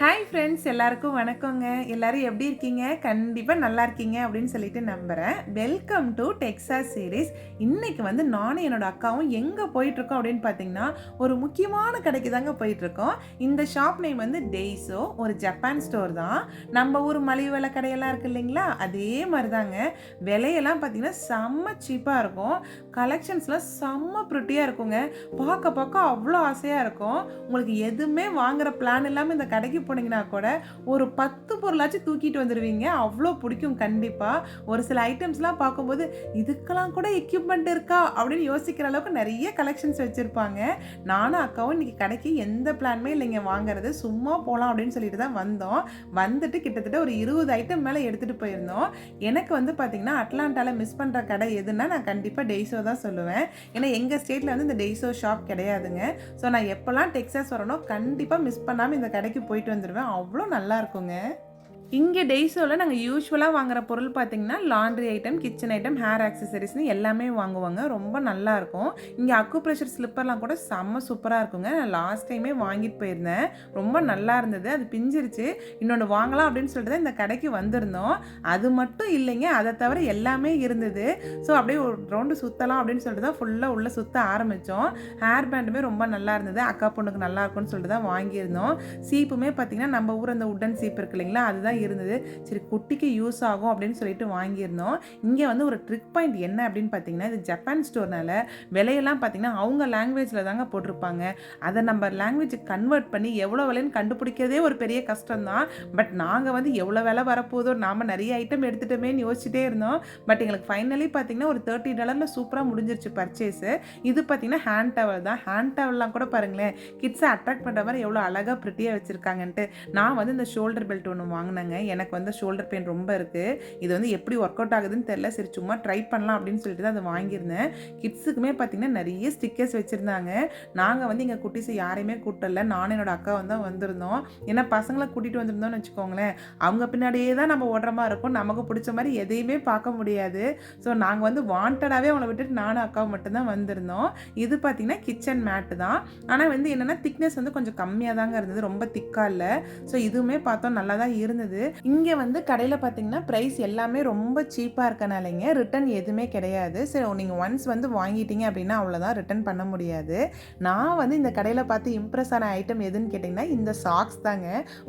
Hi friends எல்லாருக்கும் வணக்கங்க. எல்லாரும் எப்படி இருக்கீங்க? கண்டிப்பாக நல்லா இருக்கீங்க அப்படின்னு சொல்லிட்டு நம்புகிறேன் வெல்கம் டு டெக்ஸாஸ் சீரீஸ் இன்னைக்கு வந்து நானும் என்னோட அக்காவும் எங்கே போயிட்டுருக்கோம் அப்படின்னு பார்த்தீங்கன்னா ஒரு முக்கியமான கடைக்கு தாங்க போயிட்டுருக்கோம். இந்த ஷாப் நேம் வந்து டெய்ஸோ ஒரு ஜப்பான் ஸ்டோர் தான். நம்ம ஊர் மலிவு விலை கடையெல்லாம் இருக்கு இல்லைங்களா? அதே மாதிரி தாங்க விலையெல்லாம் பார்த்தீங்கன்னா செம்ம சீப்பாக இருக்கும். கலெக்ஷன்ஸ்லாம் செம்ம ப்ரிட்டியாக இருக்குங்க. பார்க்க பார்க்க அவ்வளோ ஆசையாக இருக்கும். உங்களுக்கு எதுவுமே வாங்குற பிளான் இல்லாமல் இந்த கடைக்கு போனீங்கன்னா கூட ஒரு பத்து பொருளாச்சும் தூக்கிட்டு வந்துடுவீங்க அவ்வளோ பிடிக்கும் கண்டிப்பாக ஒரு சில ஐட்டம்ஸ்லாம் பார்க்கும்போது இதுக்கெல்லாம் கூட எக்யூப்மெண்ட் இருக்கா? அப்படின்னு யோசிக்கிற அளவுக்கு நிறைய கலெக்ஷன்ஸ் வச்சுருப்பாங்க. நானும் அக்காவும் இன்றைக்கி கடைக்கு எந்த பிளானுமே இல்லைங்க. வாங்குறது சும்மா போகலாம் அப்படின்னு சொல்லிட்டு தான் வந்தோம். வந்துட்டு கிட்டத்தட்ட ஒரு இருபது ஐட்டம் மேலே எடுத்துகிட்டு போயிருந்தோம். எனக்கு வந்து பார்த்திங்கன்னா அட்லாண்டாவில் மிஸ் பண்ணுற கடை எதுன்னா நான் கண்டிப்பாக டெய்ஸோ தான் சொல்லுவேன். ஏன்னா எங்கள் ஸ்டேட்டில் வந்து இந்த டெய்ஸோ ஷாப் கிடையாதுங்க. ஸோ நான் எப்போல்லாம் டெக்ஸாஸ் வரணும் கண்டிப்பாக மிஸ் பண்ணாமல் இந்த கடைக்கு போயிட்டு வந்துடுவேன் அவ்வளோ நல்லா இருக்குங்க. இங்கே டெய்ஸோவில் நாங்கள் யூஸ்வலாக வாங்குகிற பொருள் பார்த்தீங்கன்னா laundry item kitchen item hair ஆக்சசரிஸ்னு எல்லாமே வாங்குவாங்க. ரொம்ப நல்லாயிருக்கும் இங்கே அக்கு ப்ரெஷர் ஸ்லிப்பர்லாம் கூட செம்ம சூப்பராக இருக்குங்க. நான் லாஸ்ட் டைமே வாங்கிட்டு போயிருந்தேன். ரொம்ப நல்லா இருந்தது. அது பிஞ்சிருச்சு. இன்னொன்று வாங்கலாம் அப்படின்னு சொல்லிட்டு தான் இந்த கடைக்கு வந்திருந்தோம். அது மட்டும் இல்லைங்க. அதை தவிர எல்லாமே இருந்தது. ஸோ அப்படியே ஒரு ரவுண்டு சுற்றலாம் அப்படின்னு சொல்லிட்டு தான் ஃபுல்லாக உள்ளே சுற்ற ஆரம்பித்தோம் ஹேர் பேண்டுமே ரொம்ப நல்லா இருந்தது. அக்கா பொண்ணுக்கு நல்லா இருக்கும்னு சொல்லிட்டு தான் வாங்கியிருந்தோம். சீப்புமே பார்த்தீங்கன்னா நம்ம ஊர் அந்த உட்டன் சீப் இருக்கு இல்லைங்களா? அதுதான் இருந்தது. சரி குட்டிக்கு யூஸ் ஆகும் அப்படின்னு சொல்லிட்டு வாங்கியிருந்தோம். இங்கே வந்து ஒரு ட்ரிக் பாயிண்ட் என்ன அப்படின்னு பார்த்தீங்கன்னா இது ஜப்பான் ஸ்டோர்னால விலையெல்லாம் பார்த்தீங்கன்னா அவங்க லாங்குவேஜில் தாங்க போட்டிருப்பாங்க. அதை நம்ம லாங்குவேஜுக்கு கன்வெர்ட் பண்ணி எவ்வளோ விலைன்னு கண்டுபிடிக்கிறதே ஒரு பெரிய கஷ்டம் தான் பட் நாங்கள் வந்து எவ்வளோ விலை வரப்போதோ நாம் நிறைய ஐட்டம் எடுத்துட்டோமேன்னு யோசிச்சுட்டே இருந்தோம். பட் எங்களுக்கு ஃபைனலி பார்த்தீங்கன்னா ஒரு தேர்ட்டி டாலரில் சூப்பராக முடிஞ்சிருச்சு பர்ச்சேஸு இது பார்த்தீங்கன்னா ஹேண்ட் டவல் தான். ஹேண்ட் டவல்லாம் கூட பாருங்களேன் கிட்ஸை அட்ராக்ட் பண்ணுற மாதிரி எவ்வளோ அழகாக ப்ரிட்டியாக வச்சுருக்காங்கன்ட்டு. நான் வந்து இந்த ஷோல்டர் பெல்ட் ஒன்று வாங்கினேங்க. எனக்கு வந்து ஷோல்டர் பெயின் ரொம்ப இருக்குது இது வந்து எப்படி ஒர்க் அவுட் ஆகுதுன்னு தெரில சரி சும்மா ட்ரை பண்ணலாம் அப்படின்னு சொல்லிட்டு தான் அதை வாங்கியிருந்தேன். கிட்ஸுக்குமே பார்த்தீங்கன்னா நிறைய ஸ்டிக்கர்ஸ் வச்சுருந்தாங்க. நாங்கள் வந்து எங்கள் குட்டீஸை யாரையுமே கூட்டல நானும் என்னோடய அக்கா வந்து தான் வந்திருந்தோம். ஏன்னா பசங்களை கூட்டிகிட்டு வந்திருந்தோம்னு வச்சுக்கோங்களேன். அவங்க பின்னாடியே தான் நம்ம ஓடுற மாதிரி இருக்கும். நமக்கு பிடிச்ச மாதிரி எதையுமே பார்க்க முடியாது. ஸோ நாங்கள் வந்து வாண்டடாகவே அவங்கள விட்டுட்டு நானும் அக்காவும் மட்டும்தான் வந்திருந்தோம். இது பார்த்திங்கன்னா கிச்சன் மேட்டு தான். ஆனால் வந்து என்னென்னா திக்னஸ் வந்து கொஞ்சம் கம்மியாக தாங்க இருந்தது. ரொம்ப திக்காக இல்லை. ஸோ இதுவுமே பார்த்தோம். நல்லா தான் இருந்தது. இங்கே வந்து கடையில் பார்த்தீங்கன்னா ப்ரைஸ் எல்லாமே ரொம்ப சீப்பாக இருக்கனாலேங்க ரிட்டன் எதுவுமே கிடையாது. சரி நீங்கள் ஒன்ஸ் வந்து வாங்கிட்டீங்க அப்படின்னா அவ்வளோதான் ரிட்டன் பண்ண முடியாது. நான் வந்து இந்த கடையில் பார்த்து இம்ப்ரெஸ் ஆன ஐட்டம் எதுன்னு கேட்டிங்கன்னா இந்த சாக்ஸ் தாங்க.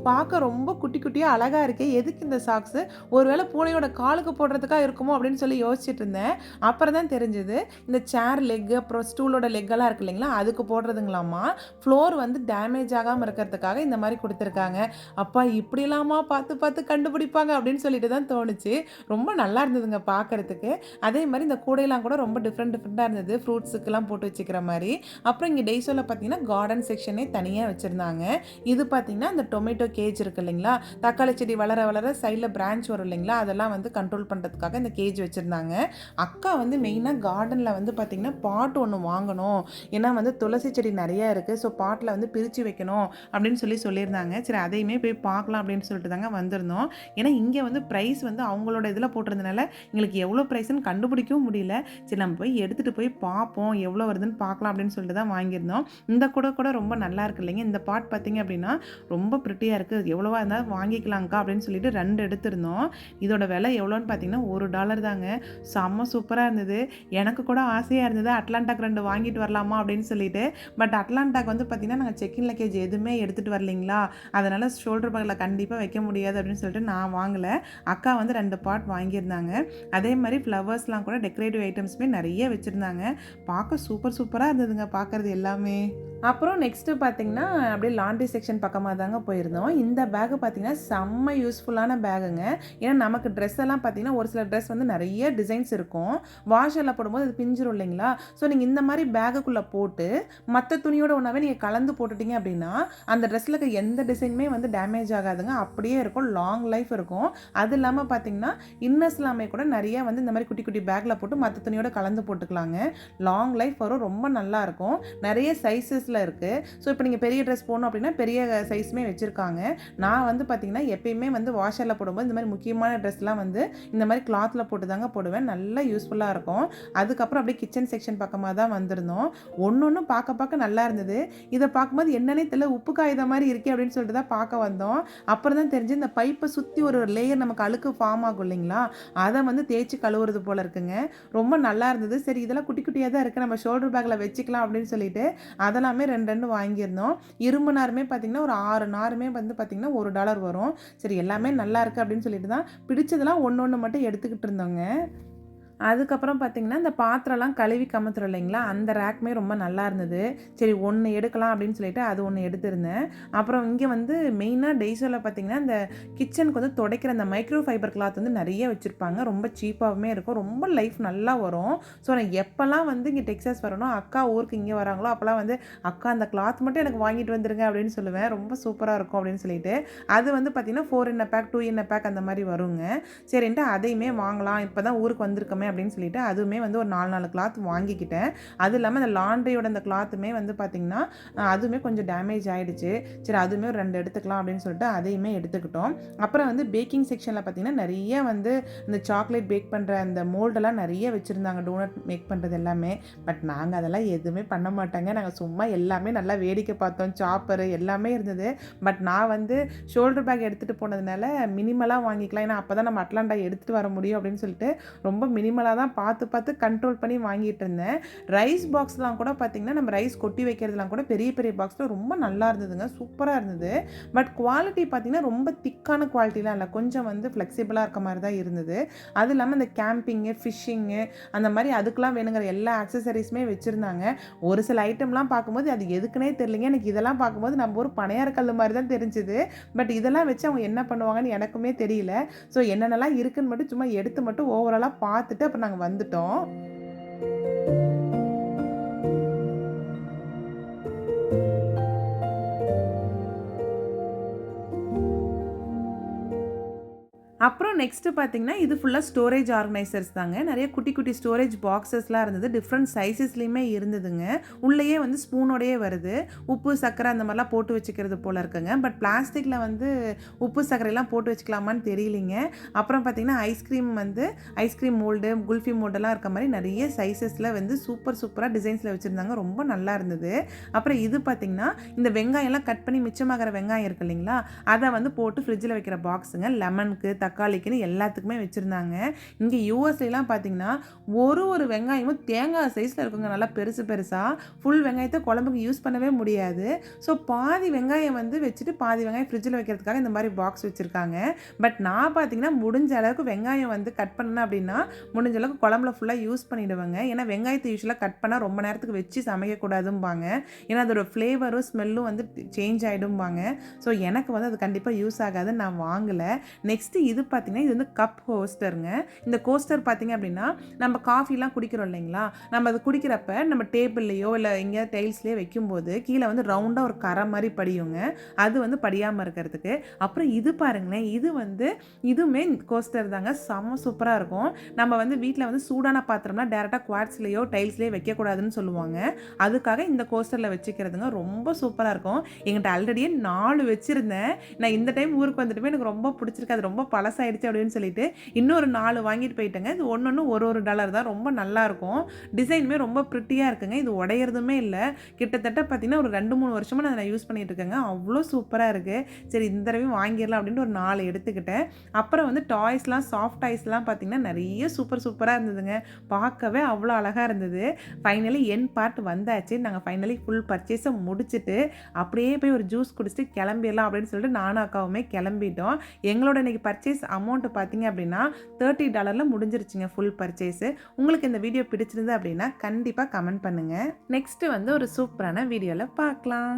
பார்க்க ரொம்ப குட்டி குட்டியாக அழகாக இருக்கே. எதுக்கு இந்த சாக்ஸு ஒருவேளை பூனையோட காலுக்கு போடுறதுக்காக இருக்குமோ அப்படின்னு சொல்லி யோசிச்சுட்டு இருந்தேன். அப்புறம் தான் தெரிஞ்சது இந்த சேர் லெக் அப்புறம் ஸ்டூலோட லெக்கெல்லாம் இருக்கு இல்லைங்களா அதுக்கு போடுறதுங்களாமா? ஃப்ளோர் வந்து டேமேஜ் ஆகாமல் இருக்கிறதுக்காக இந்த மாதிரி கொடுத்துருக்காங்க. அப்பா இப்படிலாமா பார்த்து பார்த்து கண்டுபிடிப்பாங்க அப்படின்னு சொல்லிட்டு தான் தோணுச்சு. ரொம்ப நல்லா இருந்ததுங்க பார்க்கறதுக்கு. அதே மாதிரி இந்த கூடையெல்லாம் கூட ரொம்ப டிஃப்ரெண்ட் டிஃப்ரெண்ட்டாக இருந்தது. ஃப்ரூட்ஸுக்கெல்லாம் போட்டு வச்சுக்கிற மாதிரி. அப்புறம் இங்கே டெய்ஸோவில் பார்த்தீங்கன்னா கார்டன் செக்ஷனே தனியாக வச்சுருந்தாங்க. இது பார்த்தீங்கன்னா இந்த டொமேட்டோ கேஜ் இருக்கு இல்லைங்களா? தக்காளி செடி வளர வளர சைடில் பிரான்ச் வரும் இல்லைங்களா? அதெல்லாம் வந்து கண்ட்ரோல் பண்ணுறதுக்காக இந்த கேஜ் வச்சுருந்தாங்க. அக்கா வந்து மெயினாக கார்டனில் வந்து பார்த்திங்கன்னா பாட் ஒன்று வாங்கணும். ஏன்னா வந்து துளசி செடி நிறையா இருக்குது ஸோ பாட்டில் வந்து பிரித்து வைக்கணும் அப்படின்னு சொல்லி சொல்லியிருந்தாங்க. சரி அதையுமே போய் பார்க்கலாம் அப்படின்னு சொல்லிட்டு தாங்க வந்து வந்திருந்தோம். ஏன்னா இங்கே வந்து ப்ரைஸ் வந்து அவங்களோட இதில் போட்டிருந்தனால எங்களுக்கு எவ்வளோ ப்ரைஸ்னு கண்டுபிடிக்கவும் முடியல. சரி நம்ம போய் எடுத்துகிட்டு போய் பார்ப்போம் எவ்வளோ வருதுன்னு பார்க்கலாம் அப்படின்னு சொல்லிட்டு தான் வாங்கியிருந்தோம். இந்த கூட கூட ரொம்ப நல்லா இருக்கு இல்லைங்க. இந்த பாட் பார்த்தீங்க அப்படின்னா ரொம்ப ப்ரிட்டியாக இருக்குது எவ்வளோவா இருந்தாலும் வாங்கிக்கலாங்க்கா அப்படின்னு சொல்லிட்டு ரெண்டு எடுத்திருந்தோம். இதோட விலை எவ்வளோன்னு பார்த்தீங்கன்னா ஒரு டாலர் தாங்க. செம்ம சூப்பராக இருந்தது. எனக்கு கூட ஆசையாக இருந்தது அட்லாண்டாக் ரெண்டு வாங்கிட்டு வரலாமா அப்படின்னு சொல்லிட்டு. பட் அட்லாண்டாக் வந்து பார்த்தீங்கன்னா நாங்கள் செக்கின் லக்கேஜ் எதுவுமே எடுத்துகிட்டு வரலைங்களா? அதனால் ஷோல்டர் பேக்கில் கண்டிப்பாக வைக்க முடியாது. அப்படின்னு சொல்லிட்டு நான் வாங்கலை. அக்கா வந்து ரெண்டு பாட் வாங்கியிருந்தாங்க. அதே மாதிரி ஃப்ளவர்ஸ்லாம் கூட டெக்கரேட்டிவ் ஐட்டம்ஸுமே நிறைய வச்சுருந்தாங்க. பார்க்க சூப்பர் சூப்பராக இருந்ததுங்க பார்க்குறது எல்லாமே. அப்புறம் நெக்ஸ்ட்டு பார்த்தீங்கன்னா அப்படியே லாண்ட்ரி செக்ஷன் பக்கமாக தாங்க போயிருந்தோம். இந்த பேக்கு பார்த்தீங்கன்னா செம்ம யூஸ்ஃபுல்லான பேகுங்க ஏன்னா நமக்கு ட்ரெஸ் எல்லாம் பார்த்தீங்கன்னா ஒரு சில ட்ரெஸ் வந்து நிறைய டிசைன்ஸ் இருக்கும். வாஷரில் போடும்போது அது பிஞ்சிரும் இல்லைங்களா? ஸோ நீங்கள் இந்த மாதிரி பேகுக்குள்ளே போட்டு மற்ற துணியோட ஒன்றாவே நீங்கள் கலந்து போட்டுட்டீங்க அப்படின்னா அந்த ட்ரெஸ்ஸில் இருக்க எந்த டிசைனுமே வந்து டேமேஜ் ஆகாதுங்க. அப்படியே இருக்கும். லாங் லைஃப் இருக்கும். அது இல்லாமல் பார்த்தீங்கன்னா இன்னர்ஸ் எல்லாமே கூட நிறைய வந்து இந்த மாதிரி குட்டி குட்டி பேக்கில் போட்டு மற்ற துணியோட கலந்து போட்டுக்கலாங்க. லாங் லைஃப் வரும். ரொம்ப நல்லாயிருக்கும் நிறைய சைஸஸ் ட்ரெஸ்ஸில் இருக்குது ஸோ இப்போ நீங்கள் பெரிய ட்ரெஸ் போடணும் அப்படின்னா பெரிய சைஸுமே வச்சுருக்காங்க. நான் வந்து பார்த்திங்கன்னா எப்பயுமே வந்து வாஷரில் போடும்போது இந்த மாதிரி முக்கியமான ட்ரெஸ்லாம் வந்து இந்த மாதிரி கிளாத்தில் போட்டு தாங்க போடுவேன். நல்லா யூஸ்ஃபுல்லாக இருக்கும். அதுக்கப்புறம் அப்படியே கிச்சன் செக்ஷன் பக்கமாக தான் வந்திருந்தோம். ஒன்று ஒன்று பார்க்க பார்க்க நல்லா இருந்தது. இதை பார்க்கும்போது என்னன்னே தெரியல உப்பு காய்த மாதிரி இருக்கே அப்படின்னு சொல்லிட்டு தான் பார்க்க வந்தோம். அப்புறம் தான் தெரிஞ்சு இந்த பைப்பை சுற்றி ஒரு லேயர் நமக்கு அழுக்கு ஃபார்ம் ஆகும் இல்லைங்களா? அதை வந்து தேய்ச்சி கழுவுறது போல் இருக்குங்க. ரொம்ப நல்லா இருந்தது. சரி இதெல்லாம் குட்டி குட்டியாக தான் இருக்குது நம்ம ஷோல்டர் பேக்கில் வச்சுக்கலாம் அப்படின்னு சொல்லிட்டு அதெல்லாமே ரெண்டு ரெண்டு வாங்கியிருந்தோம். இரும்பு நாருமே பார்த்திங்கன்னா ஒரு ஆறு நாருமே வந்து பார்த்திங்கன்னா ஒரு டாலர் வரும். சரி எல்லாமே நல்லா இருக்குது அப்படின்னு சொல்லிட்டு தான் பிடிச்சதெல்லாம் ஒன்று ஒன்று மட்டும் எடுத்துக்கிட்டு இருந்தோங்க. அதுக்கப்புறம் பார்த்திங்கன்னா இந்த பாத்திரம்லாம் கழுவி கமத்துறோம் இல்லைங்களா? அந்த ரேக்மே ரொம்ப நல்லா இருந்தது. சரி ஒன்று எடுக்கலாம் அப்படின்னு சொல்லிட்டு அது ஒன்று எடுத்திருந்தேன். அப்புறம் இங்கே வந்து மெயினாக டெய்ஸோவில் பார்த்திங்கன்னா இந்த கிச்சனுக்கு வந்து துடைக்கிற அந்த மைக்ரோ ஃபைபர் கிளாத் வந்து நிறைய வச்சுருப்பாங்க. ரொம்ப சீப்பாகவுமே இருக்கும். ரொம்ப லைஃப் நல்லா வரும். ஸோ நான் எப்போல்லாம் வந்து இங்கே டெக்ஸாஸ் வரணும் அக்கா ஊருக்கு இங்கே வராங்களோ அப்போல்லாம் வந்து அக்கா அந்த கிளாத் மட்டும் எனக்கு வாங்கிட்டு வந்துருங்க அப்படின்னு சொல்லுவேன். ரொம்ப சூப்பராக இருக்கும் அப்படின்னு சொல்லிட்டு. அது வந்து பார்த்திங்கன்னா ஃபோர் இன்ன பேக் டூ இன்ன பேக் அந்த மாதிரி வருங்க. சரின்ட்டு அதையுமே வாங்கலாம். இப்போ தான் ஊருக்கு வந்திருக்கோமே அப்படின்னு சொல்லிட்டு அதுவுமே வந்து ஒரு நாலு நாலு கிளாத் வாங்கிக்கிட்டேன். அது இல்லாமல் அந்த லாண்ட்ரியோட அந்த கிளாத்துமே வந்து பார்த்திங்கன்னா அதுவுமே கொஞ்சம் டேமேஜ் ஆகிடுச்சு சரி அதுவுமே ஒரு ரெண்டு எடுத்துக்கலாம் அப்படின்னு சொல்லிட்டு அதையுமே எடுத்துக்கிட்டோம். அப்புறம் வந்து பேக்கிங் செக்ஷனில் பார்த்திங்கன்னா நிறைய வந்து இந்த சாக்லேட் பேக் பண்ணுற அந்த மோல்டெல்லாம் நிறைய வச்சுருந்தாங்க. டோனட் மேக் பண்ணுறது எல்லாமே. பட் நாங்கள் அதெல்லாம் எதுவுமே பண்ண மாட்டாங்க. நாங்கள் சும்மா எல்லாமே நல்லா வேடிக்கை பார்த்தோம். சாப்பரு எல்லாமே இருந்தது. பட் நான் வந்து ஷோல்டர் பேக் எடுத்துகிட்டு போனதுனால மினிமலாக வாங்கிக்கலாம். ஏன்னா அப்போ தான் நம்ம அட்லாண்டா எடுத்துகிட்டு வர முடியும் அப்படின்னு சொல்லிட்டு ரொம்ப மினிமலாக தான் பார்த்து பார்த்து கண்ட்ரோல் பண்ணி வாங்கிட்டு இருந்தேன். ரைஸ் பாக்ஸ்லாம் கூட பார்த்திங்கன்னா நம்ம ரைஸ் கொட்டி வைக்கிறதுலாம் கூட பெரிய பெரிய பாக்ஸில் ரொம்ப நல்லா இருந்ததுங்க. சூப்பராக இருந்தது. பட் குவாலிட்டி பார்த்திங்கன்னா ரொம்ப திக்கான குவாலிட்டிலாம் இல்லை. கொஞ்சம் வந்து ஃப்ளெக்சிபிளாக இருக்க மாதிரி தான் இருந்தது. அது இல்லாமல் இந்த கேம்பிங்கு ஃபிஷ்ஷிங்கு அந்த மாதிரி அதுக்கெலாம் வேணுங்கிற எல்லா ஆக்சசரிஸுமே வச்சுருந்தாங்க. ஒரு சில ஐட்டம்லாம் பார்க்கும்போது அது எதுக்குனே தெரியலைங்க. எனக்கு இதெல்லாம் பார்க்கும்போது நம்ம ஒரு பனையார கல் மாதிரி தான் தெரிஞ்சுது. பட் இதெல்லாம் வச்சு அவங்க என்ன பண்ணுவாங்கன்னு எனக்குமே தெரியல. ஸோ என்னென்னலாம் இருக்குன்னு மட்டும் சும்மா எடுத்து மட்டும் ஓவராலாக பார்த்துட்டு அப்புறம் நாங்கள் வந்துட்டோம். நெக்ஸ்ட்டு பார்த்தீங்கன்னா இது ஃபுல்லாக ஸ்டோரேஜ் ஆர்கனைசர்ஸ் தாங்க. நிறைய குட்டி குட்டி ஸ்டோரேஜ் பாக்ஸஸ்லாம் இருந்தது. டிஃப்ரெண்ட் சைஸஸ்லேயுமே இருந்ததுங்க. உள்ளேயே வந்து ஸ்பூனோடையே வருது. உப்பு சர்க்கரை அந்த மாதிரிலாம் போட்டு வச்சுக்கிறது போல் இருக்குங்க. பட் பிளாஸ்டிக்கில் வந்து உப்பு சர்க்கரைலாம் போட்டு வச்சுக்கலாமான்னு தெரியலிங்க. அப்புறம் பார்த்தீங்கன்னா ஐஸ்கிரீம் வந்து ஐஸ்கிரீம் மோல்டு குல்ஃபி மோல்டெல்லாம் இருக்க மாதிரி நிறைய சைஸஸில் வந்து சூப்பர் சூப்பராக டிசைன்ஸில் வச்சுருந்தாங்க. ரொம்ப நல்லா இருந்தது. அப்புறம் இது பார்த்திங்கன்னா இந்த வெங்காயம்லாம் கட் பண்ணி மிச்சமாகிற வெங்காயம் இருக்கு இல்லைங்களா? அதை வந்து போட்டு ஃப்ரிட்ஜில் வைக்கிற பாக்ஸுங்க லெமனுக்கு தக்காளிக்கு தக்காளிக்குன்னு எல்லாத்துக்குமே வச்சுருந்தாங்க. இங்கே யூஎஸ்லாம் பார்த்தீங்கன்னா ஒரு ஒரு வெங்காயமும் தேங்காய் சைஸில் இருக்குங்க. நல்லா பெருசு பெருசாக ஃபுல் வெங்காயத்தை குழம்புக்கு யூஸ் பண்ணவே முடியாது. ஸோ பாதி வெங்காயம் வந்து வச்சுட்டு பாதி வெங்காயம் ஃப்ரிட்ஜில் வைக்கிறதுக்காக இந்த மாதிரி பாக்ஸ் வச்சுருக்காங்க. பட் நான் பார்த்தீங்கன்னா முடிஞ்ச அளவுக்கு வெங்காயம் வந்து கட் பண்ணேன் அப்படின்னா முடிஞ்ச அளவுக்கு குழம்புல ஃபுல்லாக யூஸ் பண்ணிவிடுவேங்க ஏன்னா வெங்காயத்தை யூஸ்வலாக கட் பண்ணால் ரொம்ப நேரத்துக்கு வச்சு சமைக்கக்கூடாதும்பாங்க. ஏன்னா அதோட ஃப்ளேவரும் ஸ்மெல்லும் வந்து சேஞ்ச் ஆகிடும்பாங்க ஸோ எனக்கு வந்து அது கண்டிப்பாக யூஸ் ஆகாது நான் வாங்கலை. நெக்ஸ்ட்டு இது பார்த்தீங்கன்னா இது வந்து கப் ஹோஸ்டருங்க இந்த கோஸ்டர் பார்த்தீங்க அப்படின்னா நம்ம காஃபிலாம் குடிக்கிறோம் இல்லைங்களா? நம்ம அது குடிக்கிறப்ப நம்ம டேபிள்லையோ இல்லை எங்கேயாவது டைல்ஸ்லேயோ வைக்கும்போது கீழே வந்து ரவுண்டாக ஒரு கரை மாதிரி படியுங்க. அது வந்து படியாமல் இருக்கிறதுக்கு. அப்புறம் இது பாருங்களேன் இது வந்து இதுவுமே கோஸ்டர் தாங்க. செம்ம சூப்பராக இருக்கும். நம்ம வந்து வீட்டில் வந்து சூடான பாத்திரம்னா டேரெக்டாக குவாட்ஸ்லேயோ டைல்ஸ்லேயோ வைக்கக்கூடாதுன்னு சொல்லுவாங்க. அதுக்காக இந்த கோஸ்டரில் வச்சுக்கிறதுங்க ரொம்ப சூப்பராக இருக்கும். எங்கிட்ட ஆல்ரெடியே நாலு வச்சுருந்தேன். நான் இந்த டைம் ஊருக்கு வந்துட்டுமே எனக்கு ரொம்ப பிடிச்சிருக்கு. அது ரொம்ப பழசாயிடுச்சு அப்படின்னு சொல்லிட்டு இன்னொரு நாலு வாங்கிட்டு போயிட்டேங்க. இது ஒன்று ஒன்று ஒரு ஒரு டாலர் தான். ரொம்ப நல்லாயிருக்கும். டிசைனுமே ரொம்ப ப்ரிட்டியாக இருக்குங்க. இது உடையிறதுமே இல்லை. கிட்டத்தட்ட பார்த்தீங்கன்னா ஒரு ரெண்டு மூணு வருஷமாக நான் யூஸ் பண்ணிகிட்டு இருக்கேங்க. அவ்வளோ சூப்பராக இருக்குது சரி இந்த தடவையும் வாங்கிடலாம் அப்படின்ட்டு ஒரு நாலு எடுத்துக்கிட்டேன். அப்புறம் வந்து டாய்ஸ்லாம் சாஃப்ட் டாய்ஸ்லாம் பார்த்தீங்கன்னா நிறைய சூப்பர் சூப்பராக இருந்ததுங்க. பார்க்கவே அவ்வளோ அழகாக இருந்தது. ஃபைனலி என் பார்ட் வந்தாச்சு. நாங்கள் ஃபைனலி ஃபுல் பர்ச்சேஸை முடிச்சுட்டு அப்படியே போய் ஒரு ஜூஸ் குடிச்சிட்டு கிளம்பிடலாம் அப்படின்னு சொல்லிட்டு நானும் அக்காவுமே கிளம்பிட்டோம். எங்களோட இன்றைக்கி பர்ச்சேஸ் அமௌண்ட் அமௌண்ட்டு பார்த்தீங்க அப்படின்னா தேர்ட்டி டாலரில் முடிஞ்சிருச்சுங்க ஃபுல் பர்ச்சேஸு உங்களுக்கு இந்த வீடியோ பிடிச்சிருந்தது அப்படின்னா கண்டிப்பாக கமெண்ட் பண்ணுங்கள் நெக்ஸ்ட்டு வந்து ஒரு சூப்பரான வீடியோவில் பார்க்கலாம்.